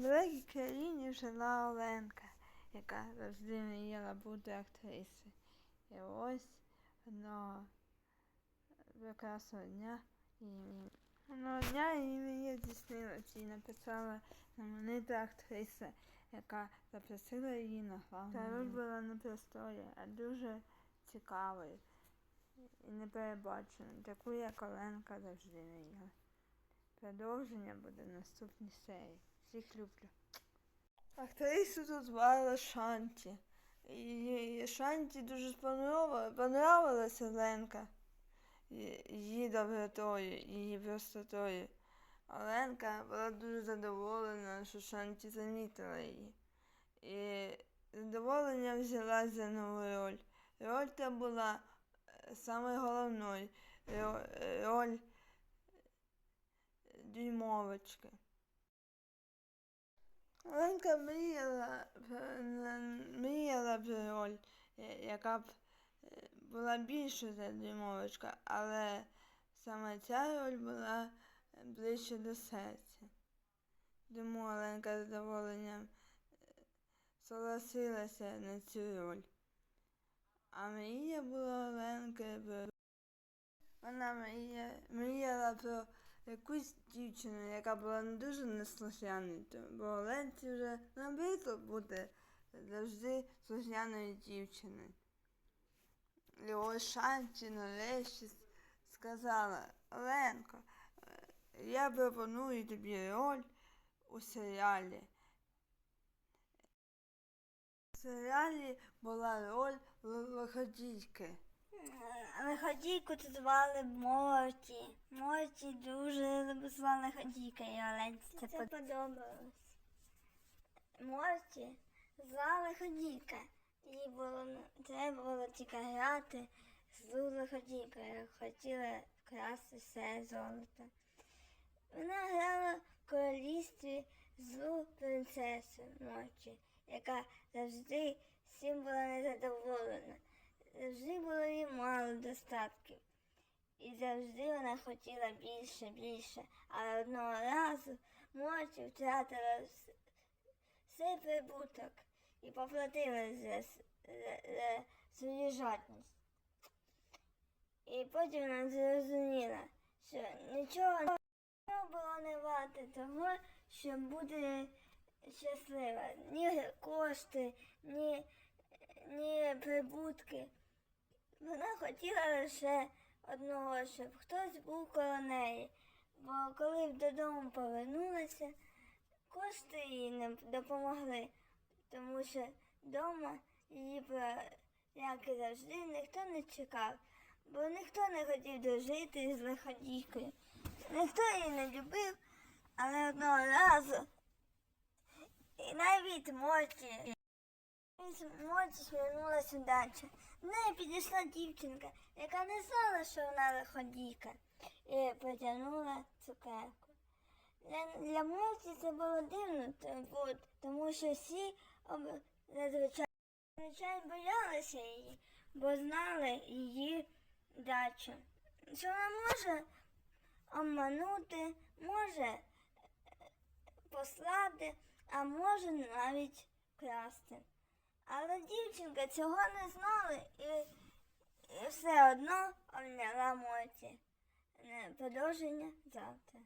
великій країні жила Оленка, яка завжди мріяла бути актрисою. І ось одного прекрасного дня її одного дня її мрія здійснилась і написала знаменита актриса, яка запросила її на главну. Та роль була непростою, а дуже цікавою і неперебаченою, таку, як Оленка завжди мріяла. Продовження буде в наступній серії. Всіх люблю. Актрису тут звали Шанті. І Шанті дуже понравилася Оленка. Ї- Її добротою, її простотою. Оленка була дуже задоволена, що Шанті замітила її. І з задоволенням взяла за нову роль. Роль та була е, саме головною. Роль дюймовочки. Оленка мріяла, мріяла про роль, е, яка б е, була більше за дюймовочка, але саме ця роль була е, ближче до серця. Тому Оленка з задоволенням е, согласилася на цю роль. А мрія була про вона мрія, мріяла про якусь дівчину, яка була не дуже неслухняною, бо Оленці вже набрито бути завжди слухняною дівчиною. І ось сказала, Оленко, е, я пропоную тобі роль у серіалі. У серіалі була роль л- лиходійки. Лиходійку тут звали Моті. Моті дуже звали Лиходійка і Оленці це подобалось. Моті звали Лиходійка. Їй було треба було тільки грати злу Лиходійку, як хотіла вкрасти все золото. Вона грала в королівстві злу принцесу Моті, яка завжди всім була незадоволена. Завжди було їй мало достатків. І завжди вона хотіла більше, більше. Але одного разу Моті втратила все прибуток і поплатила за, за, за свою жадність. І потім вона зрозуміла, що нічого не було не варте того, щоб бути щаслива. Ні кошти, ні, ні прибутки. Вона хотіла лише одного, щоб хтось був коло неї. Бо коли додому повернулася, кошти їй не допомогли, тому що вдома її, про- як і завжди, ніхто не чекав, бо ніхто не хотів дожити з лиходійкою. Ніхто її не любив, але одного разу і навіть Моті Моті звернулася удача. В неї підійшла дівчинка, яка не знала, що вона лиходійка, і потягнула цукерку. Для, для Моті це було дивно, тому що всі об- зазвичай, зазвичай боялися її, бо знали її дачу. Що вона може обманути, може е, послати, а може навіть красти. Але дівчинка цього не знала і, і все одно обняла Моті. Е, Продовження завтра.